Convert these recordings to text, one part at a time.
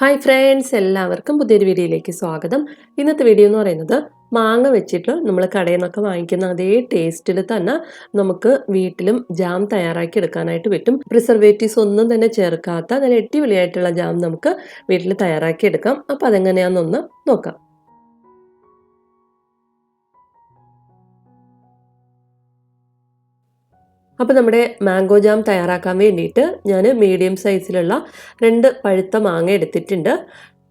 Hi friends എല്ലാവർക്കും പുതിയൊരു വീഡിയോയിലേക്ക് സ്വാഗതം. ഇന്നത്തെ വീഡിയോ എന്ന് പറയുന്നത് മാങ്ങ വെച്ചിട്ട് നമ്മൾ കടയിൽ നിന്നൊക്കെ വാങ്ങിക്കുന്ന അതേ ടേസ്റ്റിൽ തന്നെ നമുക്ക് വീട്ടിലും ജാം തയ്യാറാക്കി എടുക്കാനായിട്ട് പറ്റും. പ്രിസർവേറ്റീവ്സ് ഒന്നും തന്നെ ചേർക്കാത്ത നല്ല അടിപൊളിയായിട്ടുള്ള ജാം നമുക്ക് വീട്ടിൽ തയ്യാറാക്കി എടുക്കാം. അപ്പോൾ അതെങ്ങനെയാണെന്നൊന്ന് നോക്കാം. അപ്പോൾ നമ്മുടെ മാംഗോ ജാം തയ്യാറാക്കാൻ വേണ്ടിയിട്ട് ഞാൻ മീഡിയം സൈസിലുള്ള രണ്ട് പഴുത്ത മാങ്ങ എടുത്തിട്ടുണ്ട്.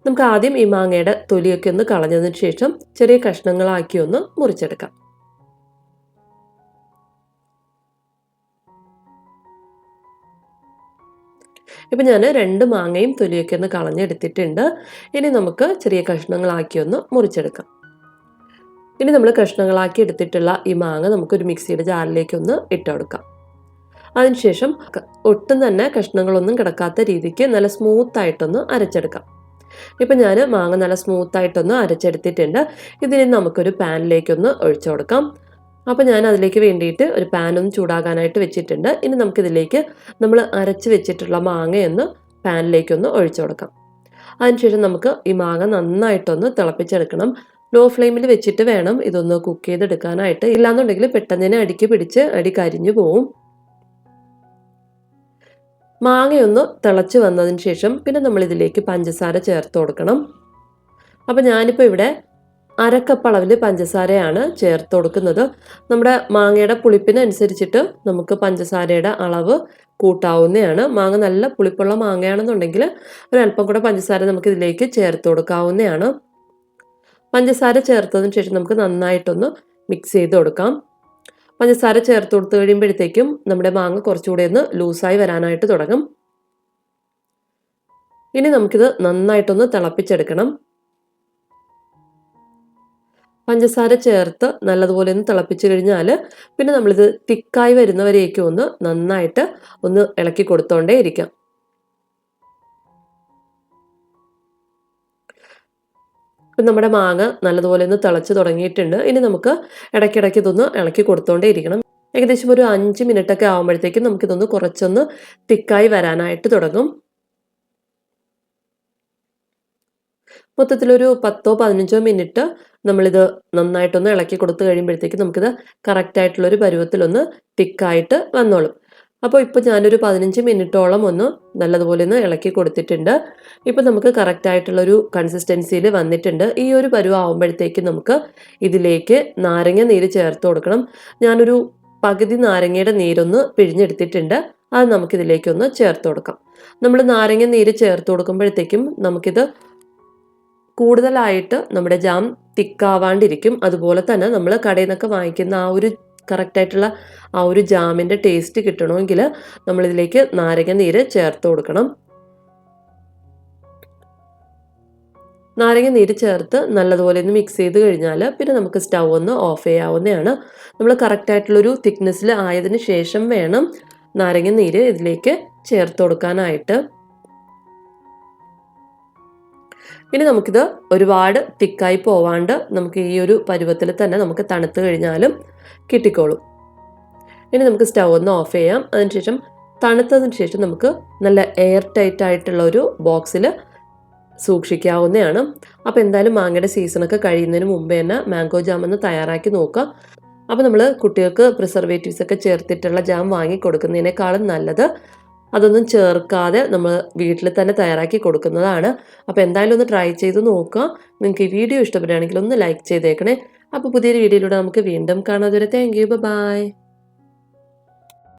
നമുക്ക് ആദ്യം ഈ മാങ്ങയുടെ തൊലിയൊക്കെ ഒന്ന് കളഞ്ഞതിന് ശേഷം ചെറിയ കഷ്ണങ്ങളാക്കി ഒന്ന് മുറിച്ചെടുക്കാം. ഇപ്പം ഞാൻ രണ്ട് മാങ്ങയും തൊലിയൊക്കെ ഒന്ന് കളഞ്ഞെടുത്തിട്ടുണ്ട്. ഇനി നമുക്ക് ചെറിയ കഷ്ണങ്ങളാക്കി ഒന്ന് മുറിച്ചെടുക്കാം. ഇനി നമ്മൾ കഷ്ണങ്ങളാക്കി എടുത്തിട്ടുള്ള ഈ മാങ്ങ നമുക്കൊരു മിക്സിയുടെ ജാറിലേക്ക് ഒന്ന് ഇട്ടുകൊടുക്കാം അതിനുശേഷം ഒട്ടും തന്നെ കഷ്ണങ്ങളൊന്നും കിടക്കാത്ത രീതിക്ക് നല്ല സ്മൂത്തായിട്ടൊന്ന് അരച്ചെടുക്കാം. ഇപ്പം ഞാൻ മാങ്ങ നല്ല സ്മൂത്തായിട്ടൊന്ന് അരച്ചെടുത്തിട്ടുണ്ട്. ഇതിന് നമുക്കൊരു പാനിലേക്കൊന്ന് ഒഴിച്ചു കൊടുക്കാം. അപ്പോൾ ഞാൻ അതിലേക്ക് വേണ്ടിയിട്ട് ഒരു പാനൊന്ന് ചൂടാകാനായിട്ട് വെച്ചിട്ടുണ്ട്. ഇനി നമുക്കിതിലേക്ക് നമ്മൾ അരച്ച് വെച്ചിട്ടുള്ള മാങ്ങയൊന്ന് പാനിലേക്കൊന്ന് ഒഴിച്ചു കൊടുക്കാം. അതിനുശേഷം നമുക്ക് ഈ മാങ്ങ നന്നായിട്ടൊന്ന് തിളപ്പിച്ചെടുക്കണം. ലോ ഫ്ലെയിമിൽ വെച്ചിട്ട് വേണം ഇതൊന്ന് കുക്ക് ചെയ്തെടുക്കാനായിട്ട്. ഇല്ലാന്നുണ്ടെങ്കിൽ പെട്ടെന്ന് തന്നെ അടിക്ക് പിടിച്ച് അടി കരിഞ്ഞു പോവും. മാങ്ങയൊന്ന് തിളച്ച് വന്നതിന് ശേഷം പിന്നെ നമ്മൾ ഇതിലേക്ക് പഞ്ചസാര ചേർത്ത് കൊടുക്കണം. അപ്പോൾ ഞാനിപ്പോൾ ഇവിടെ അരക്കപ്പ് അളവിൽ പഞ്ചസാരയാണ് ചേർത്ത് കൊടുക്കുന്നത്. നമ്മുടെ മാങ്ങയുടെ പുളിപ്പിനനുസരിച്ചിട്ട് നമുക്ക് പഞ്ചസാരയുടെ അളവ് കൂട്ടാവുന്നതാണ്. മാങ്ങ നല്ല പുളിപ്പുള്ള മാങ്ങയാണെന്നുണ്ടെങ്കിൽ ഒരല്പം കൂടെ പഞ്ചസാര നമുക്ക് ഇതിലേക്ക് ചേർത്ത് കൊടുക്കാവുന്നതാണ്. പഞ്ചസാര ചേർത്തതിന് ശേഷം നമുക്ക് നന്നായിട്ടൊന്ന് മിക്സ് ചെയ്ത് കൊടുക്കാം. പഞ്ചസാര ചേർത്ത് കൊടുത്തു കഴിയുമ്പോഴത്തേക്കും നമ്മുടെ മാങ്ങ കുറച്ചുകൂടെ ഒന്ന് ലൂസായി വരാനായിട്ട് തുടങ്ങും. ഇനി നമുക്കിത് നന്നായിട്ടൊന്ന് തിളപ്പിച്ചെടുക്കണം. പഞ്ചസാര ചേർത്ത് നല്ലതുപോലെ ഒന്ന് തിളപ്പിച്ചു കഴിഞ്ഞാൽ പിന്നെ നമ്മളിത് തിക്കായി വരുന്നവരേക്കും ഒന്ന് നന്നായിട്ട് ഒന്ന് ഇളക്കി കൊടുത്തോണ്ടേ ഇരിക്കാം. ഇപ്പം നമ്മുടെ മാങ്ങ നല്ലതുപോലെ ഒന്ന് തിളച്ച് തുടങ്ങിയിട്ടുണ്ട്. ഇനി നമുക്ക് ഇടയ്ക്കിടയ്ക്ക് ഇതൊന്ന് ഇളക്കി കൊടുത്തോണ്ടേ ഇരിക്കണം. ഏകദേശം ഒരു അഞ്ച് മിനിറ്റ് ഒക്കെ ആകുമ്പോഴത്തേക്കും നമുക്കിതൊന്ന് കുറച്ചൊന്ന് തിക്കായി വരാനായിട്ട് തുടങ്ങും. മൊത്തത്തിലൊരു പത്തോ പതിനഞ്ചോ മിനിറ്റ് നമ്മളിത് നന്നായിട്ടൊന്ന് ഇളക്കി കൊടുത്തു കഴിയുമ്പോഴത്തേക്കും നമുക്കിത് കറക്റ്റായിട്ടുള്ളൊരു പരുവത്തിലൊന്ന് തിക്കായിട്ട് വന്നോളും. അപ്പോൾ ഇപ്പോൾ ഞാനൊരു പതിനഞ്ച് മിനിറ്റോളം ഒന്ന് നല്ലതുപോലെ ഒന്ന് ഇളക്കി കൊടുത്തിട്ടുണ്ട്. ഇപ്പോൾ നമുക്ക് കറക്റ്റായിട്ടുള്ളൊരു കൺസിസ്റ്റൻസിയിൽ വന്നിട്ടുണ്ട്. ഈ ഒരു പരുവാകുമ്പോഴത്തേക്ക് നമുക്ക് ഇതിലേക്ക് നാരങ്ങ നീര് ചേർത്ത് കൊടുക്കണം. ഞാനൊരു പകുതി നാരങ്ങയുടെ നീരൊന്ന് പിഴിഞ്ഞെടുത്തിട്ടുണ്ട്. അത് നമുക്കിതിലേക്കൊന്ന് ചേർത്ത് കൊടുക്കാം. നമ്മൾ നാരങ്ങ നീര് ചേർത്ത് കൊടുക്കുമ്പോഴത്തേക്കും നമുക്കിത് കൂടുതലായിട്ട് നമ്മുടെ ജാം തിക്കാവാണ്ടിരിക്കും. അതുപോലെ തന്നെ നമ്മൾ കടയിൽ നിന്നൊക്കെ വാങ്ങിക്കുന്ന ആ ഒരു കറക്റ്റായിട്ടുള്ള ആ ഒരു ജാമിന്റെ ടേസ്റ്റ് കിട്ടണമെങ്കിൽ നമ്മളിതിലേക്ക് നാരങ്ങ നീര് ചേർത്ത് കൊടുക്കണം. നാരങ്ങ നീര് ചേർത്ത് നല്ലതുപോലെ ഒന്ന് മിക്സ് ചെയ്ത് കഴിഞ്ഞാൽ പിന്നെ നമുക്ക് സ്റ്റൗ ഒന്ന് ഓഫ് ചെയ്യാവുന്നതാണ്. നമ്മൾ കറക്റ്റായിട്ടുള്ളൊരു തിക്നെസ്സിൽ ആയതിന് ശേഷം വേണം നാരങ്ങ നീര് ഇതിലേക്ക് ചേർത്ത് കൊടുക്കാനായിട്ട്. ഇനി നമുക്കിത് ഒരുപാട് തിക്കായി പോവാണ്ട് നമുക്ക് ഈ ഒരു പരുവത്തിൽ തന്നെ നമുക്ക് തണുത്ത് കഴിഞ്ഞാലും കിട്ടിക്കോളും. ഇനി നമുക്ക് സ്റ്റൗ ഒന്ന് ഓഫ് ചെയ്യാം. അതിനുശേഷം തണുത്തതിന് ശേഷം നമുക്ക് നല്ല എയർ ടൈറ്റ് ആയിട്ടുള്ള ഒരു ബോക്സിൽ സൂക്ഷിക്കാവുന്നതാണ്. അപ്പോൾ എന്തായാലും മാങ്ങയുടെ സീസണൊക്കെ കഴിയുന്നതിന് മുമ്പേ തന്നെ മാംഗോ ജാം ഒന്ന് തയ്യാറാക്കി നോക്കുക. അപ്പോൾ നമ്മൾ കുട്ടികൾക്ക് പ്രിസർവേറ്റീവ്സ് ഒക്കെ ചേർത്തിട്ടുള്ള ജാം വാങ്ങി കൊടുക്കുന്നതിനേക്കാളും നല്ലത് അതൊന്നും ചേർക്കാതെ നമ്മൾ വീട്ടിൽ തന്നെ തയ്യാറാക്കി കൊടുക്കുന്നതാണ്. അപ്പോൾ എന്തായാലും ഒന്ന് ട്രൈ ചെയ്ത് നോക്കുക. നിങ്ങൾക്ക് ഈ വീഡിയോ ഇഷ്ടപ്പെടുകയാണെങ്കിൽ ഒന്ന് ലൈക്ക് ചെയ്തേക്കണേ. അപ്പോൾ പുതിയൊരു വീഡിയോയിലൂടെ നമുക്ക് വീണ്ടും കാണാം. അതുവരെ താങ്ക് യു ബൈ